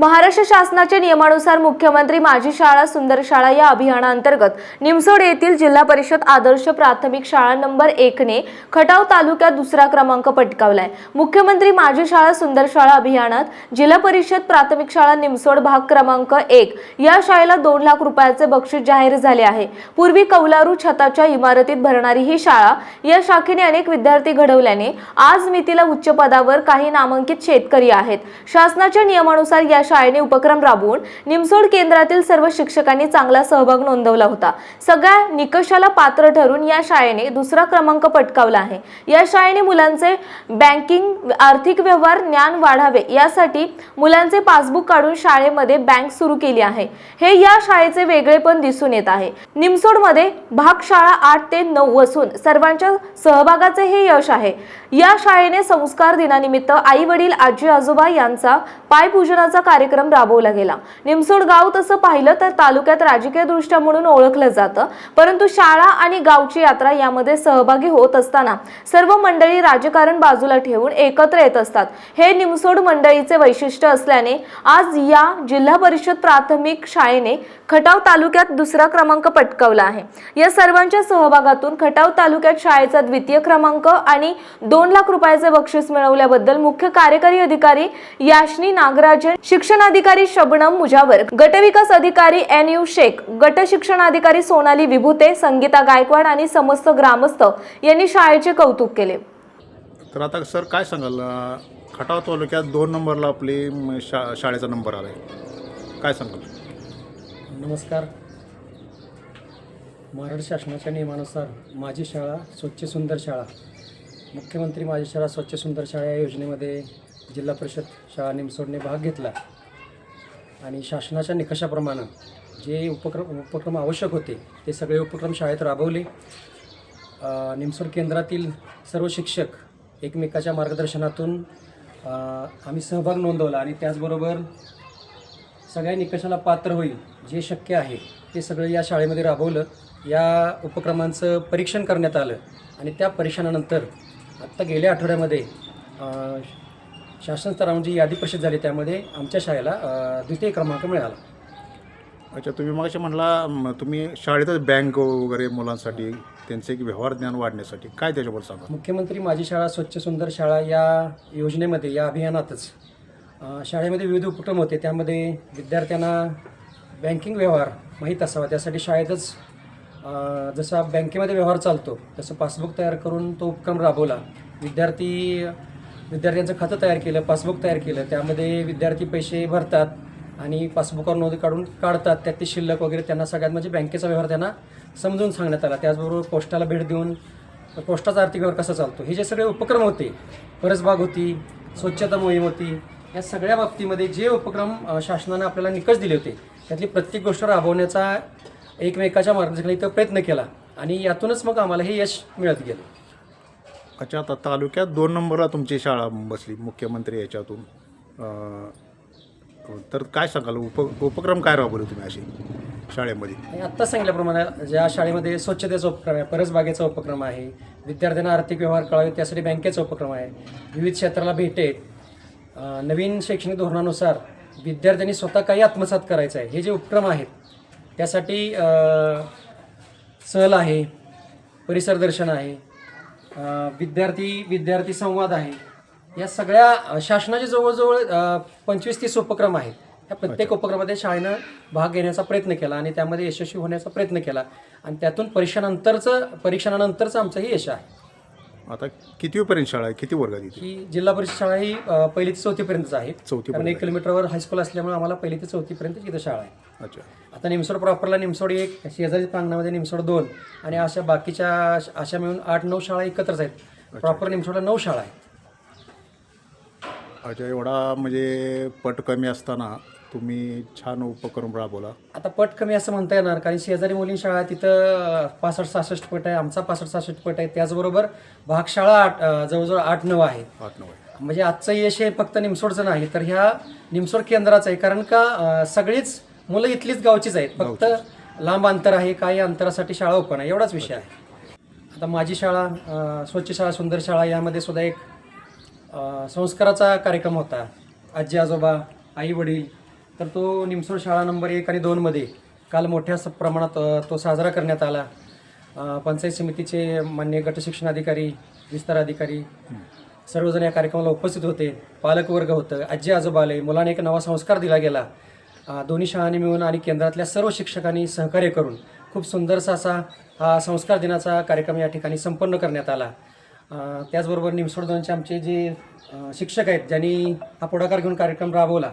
महाराष्ट्र शासनाच्या नियमानुसार मुख्यमंत्री माझी शाळा सुंदर शाळा या अभियानाअंतर्गत निमसोड येथील जिल्हा परिषद आदर्श प्राथमिक शाळा नंबर एकने खटाव तालुक्यात दुसरा क्रमांक पटकावलाय. मुख्यमंत्री माझी शाळा सुंदर शाळा अभियानात जिल्हा परिषद प्राथमिक शाळा निमसोड भाग क्रमांक एक या शाळेला दोन लाख रुपयाचे बक्षीस जाहीर झाले आहे. पूर्वी कौलारू छताच्या इमारतीत भरणारी ही शाळा या शाखेने अनेक विद्यार्थी घडवल्याने आज मितीला उच्च पदावर काही नामांकित शेतकरी आहेत. शासनाच्या नियमानुसार या शाळेने उपक्रम राबवून निमसोड केंद्रातील सर्व शिक्षकांनी चांगला सहभाग नोंदवला होता. सगळ्या निकषाला पात्र ठरून या शाळेने दुसरा क्रमांक पटकावला आहे. या शाळेने मुलांचे बँकिंग आर्थिक व्यवहार ज्ञान वाढावे यासाठी मुलांचे पासबुक काढून शाळेमध्ये बँक सुरू केली आहे. हे या शाळेचे वेगळेपण दिसून येत आहे. निमसोडमध्ये भाग शाळा आठ ते नऊ असून सर्वांच्या सहभागाचे हे यश आहे. या शाळेने संस्कार दिनानिमित्त आई वडील आजी आजोबा यांचा पायपूजनाचा कार्यक्रम राबवला गेला. निमसोड गाव तसं पाहिलं तर तालुक्यात राजकीय दृष्ट्या म्हणून ओळखलं जातं. परंतु शाळा आणि गावची यात्रा यामध्ये सहभागी होत असताना सर्व मंडळी राजकारण बाजूला ठेवून एकत्र येत असतात. हे निमसोड मंडळीचे वैशिष्ट्य असल्याने आज या जिल्हा परिषद प्राथमिक शाळेने खटाव तालुक्यात दुसरा क्रमांक पटकावला आहे. या सर्वांच्या सहभागातून खटाव तालुक्यात शाळेचा द्वितीय क्रमांक आणि दोन लाख रुपयाचे बक्षीस मिळवल्याबद्दल मुख्य कार्यकारी अधिकारी याशनी नागराजन शिक्षणाधिकारी शबनम मुजावर गटविकास अधिकारी एन यू शेख गट शिक्षणाधिकारी सोनाली विभूते संगीता गायकवाड आणि समस्त ग्रामस्थ यांनी शाळेचे कौतुक केले. तर आता सर काय सांगाल? खटाव तालुक्यात दोन नंबरला आपली शा शाळेचा नंबर आला आहे काय सांगाल? नमस्कार. महाराष्ट्र शासनाच्या नियमानुसार माझी शाळा स्वच्छ सुंदर शाळा मुख्यमंत्री माझी शाळा स्वच्छ सुंदर शाळा या योजनेमध्ये जिल्हा परिषद शाळा निमसोडने भाग घेतला. आणि शासनाच्या निकषाप्रमाणे जे उपक्रम उपक्रम आवश्यक होते ते सगळे उपक्रम शाळेत राबवले. निमसोड केंद्रातील सर्व शिक्षक एकमेकाच्या मार्गदर्शनातून आम्ही सहभाग नोंदवला आणि त्याचबरोबर सगळ्या निकषाला पात्र होईल जे शक्य आहे ते सगळं या शाळेमध्ये राबवलं. या उपक्रमांचं परीक्षण करण्यात आलं आणि त्या परीक्षणानंतर आत्ता गेल्या आठवड्यामध्ये शासन स्तरावर जी यादी प्रसिद्ध झाली त्यामध्ये आमच्या शाळेला द्वितीय क्रमांक मिळाला. अच्छा तुम्ही मग म्हणला म, तुम्ही शाळेतच बँक वगैरे मुलांसाठी त्यांचे एक व्यवहार ज्ञान वाढण्यासाठी. काय त्याच्याबद्दल सांगा मुख्यमंत्री माझी शाळा स्वच्छ सुंदर शाळा या योजनेमध्ये या अभियानातच अ, शाळेमध्ये विविध उपक्रम होते. त्यामध्ये विद्यार्थ्यांना बँकिंग व्यवहार माहीत असावा. त्यासाठी शाळेतच अ, जसा बँकेमध्ये व्यवहार चालतो तसं पासबुक तयार करून तो उपक्रम राबवला. विद्यार्थी विद्यार्थ्यांचं खातं तयार केलं पासबुक तयार केलं त्यामध्ये विद्यार्थी पैसे भरतात आणि पासबुकवर नोंद काढून काढतात. त्यात ते शिल्लक वगैरे त्यांना सगळ्यात म्हणजे बँकेचा व्यवहार त्यांना समजून सांगण्यात आला. त्याचबरोबर पोस्टाला भेट देऊन पोस्टाचा आर्थिक व्यवहार कसा चालतो? हे जे सगळे उपक्रम होते परसबाग होती स्वच्छता मोहीम होती या सगळ्या बाबतीमध्ये जे उपक्रम शासनाने आपल्याला निकष दिले होते त्यातली प्रत्येक गोष्ट राबवण्याचा एकमेकाच्या मार्गदर्शनाखाली इथं प्रयत्न केला आणि यातूनच मग आम्हाला हे यश मिळत गेलं. अच्छा आता तालुक्यात दोन नंबरला तुमची शाळा बसली मुख्यमंत्री याच्यातून. तर काय सांगाल? उप उपक्रम काय राबवले तुम्ही असे शाळेमध्ये? आणि आत्ता सांगितल्याप्रमाणे ज्या शाळेमध्ये स्वच्छतेचा उपक्रम आहे परसबागेचा उपक्रम आहे विद्यार्थ्यांना आर्थिक व्यवहार कळावे त्यासाठी बँकेचा उपक्रम आहे विविध क्षेत्राला भेटे आहेत. अं, नवीन शैक्षणिक धोरणानुसार विद्यार्थ्यांनी स्वतः काही आत्मसात करायचं आहे. हे जे उपक्रम आहेत त्यासाठी अं, सहल आहे परिसर दर्शन आहे विद्यार्थी विद्यार्थी संवाद आहे. या सगळ्या शासनाचे जवळजवळ पंचवीस तीस उपक्रम आहेत. त्या प्रत्येक उपक्रमामध्ये शाळेनं भाग घेण्याचा प्रयत्न केला आणि त्यामध्ये यशस्वी होण्याचा प्रयत्न केला. आणि त्यातून परीक्षानंतरचं परीक्षणानंतरचं आमचं हे यश आहे. आता कितवीपर्यंत शाळा आहे? किती वर्गात येते? ही जिल्हा परिषद शाळा ही अं, पहिली ते चौथीपर्यंतच आहे. चौथीपर्यंत कारण एक किलोमीटरवर हायस्कूल असल्यामुळे आम्हाला पहिली ते चौथीपर्यंत इथं शाळा आहे. अच्छा. आता निमसोड प्रॉपरला निमसोड एक शेजारी प्रांगणामध्ये निमसोड दोन आणि अशा बाकीच्या अशा मिळून आठ नऊ शाळा एकत्रच आहेत. प्रॉपर निमसोडला नऊ शाळा आहेत. अच्छा एवढा म्हणजे पट कमी असताना तुम्ही छान उपक्रम राबवला. आता पट कमी असं म्हणता येणार कारण शेजारी मुलीं शाळा तिथं पासष्ट सहासष्ट पट आहे आमचा पासष्ट सहासष्ट पट आहे. त्याचबरोबर भागशाळा आठ जवळजवळ आठ नऊ आहे. आठ नऊ. म्हणजे आजचं यश हे फक्त निमसोडचं नाही तर ह्या निमसोड केंद्राचं आहे. कारण का सगळीच मुलं इथलीच गावचीच आहेत. फक्त लांब अंतर आहे काही अंतरासाठी शाळा ओपन आहे. एवढाच विषय आहे. आता माझी शाळा स्वच्छ शाळा सुंदर शाळा यामध्ये सुद्धा एक संस्काराचा कार्यक्रम होता. आजी आजोबा आई वडील तर तो निमसोड शाळा नंबर एक आणि दोनमध्ये काल मोठ्या स- प्रमाणात तो साजरा करण्यात आला. पंचायत समितीचे मान्य गटशिक्षण अधिकारी विस्तार अधिकारी सर्वजण या कार्यक्रमाला उपस्थित होते. पालकवर्ग होतं आजी आजोबा आले मुलांना एक नवा संस्कार दिला गेला. दोन्ही शाळांनी मिळून आणि केंद्रातल्या सर्व शिक्षकांनी सहकार्य करून खूप सुंदरसा असा हा संस्कार दिनाचा कार्यक्रम या ठिकाणी संपन्न करण्यात आला. त्याचबरोबर निमसोड दोनचे आमचे जे शिक्षक आहेत ज्यांनी हा पुढाकार घेऊन कार्यक्रम राबवला.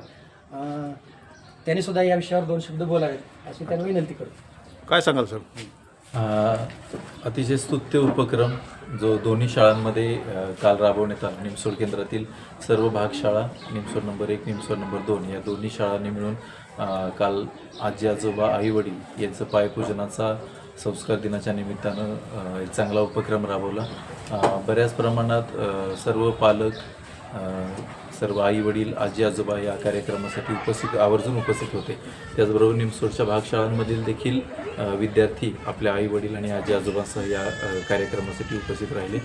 त्यांनी सुद्धा या विषयावर दोन शब्द बोलावेत अशी त्यांना विनंती करतो काय सांगाल सर? अ, अतिशय स्तुत्य उपक्रम जो दोन्ही शाळांमध्ये अ, काल राबवण्यात आला. निमसोड केंद्रातील सर्व भागशाळा निमसोड नंबर एक निमसोड नंबर दोन या दोन्ही शाळांनी मिळून अ, काल आजी आजोबा आई वडील यांचं पायपूजनाचा संस्कार दिनाच्या निमित्तानं अ, एक चांगला उपक्रम राबवला. अ, बऱ्याच प्रमाणात अ, सर्व पालक सर्व आई वडील आजी आजोबा या कार्यक्रमासाठी उपस्थित आवर्जून उपस्थित होते. त्याचबरोबर निमसोडच्या भागशाळांमधील देखील विद्यार्थी आपल्या आई वडील आणि आजी आजोबांसह या कार्यक्रमासाठी उपस्थित राहिले.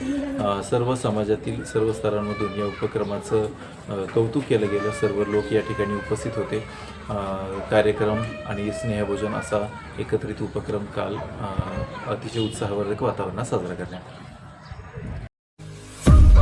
सर्व समाजातील सर्व स्तरांमधून या उपक्रमाचं कौतुक केलं गेलं. सर्व लोक या ठिकाणी उपस्थित होते. कार्यक्रम आणि स्नेहभोजन असा एकत्रित उपक्रम काल अतिशय उत्साहवर्धक वातावरणात साजरा करण्यात आला.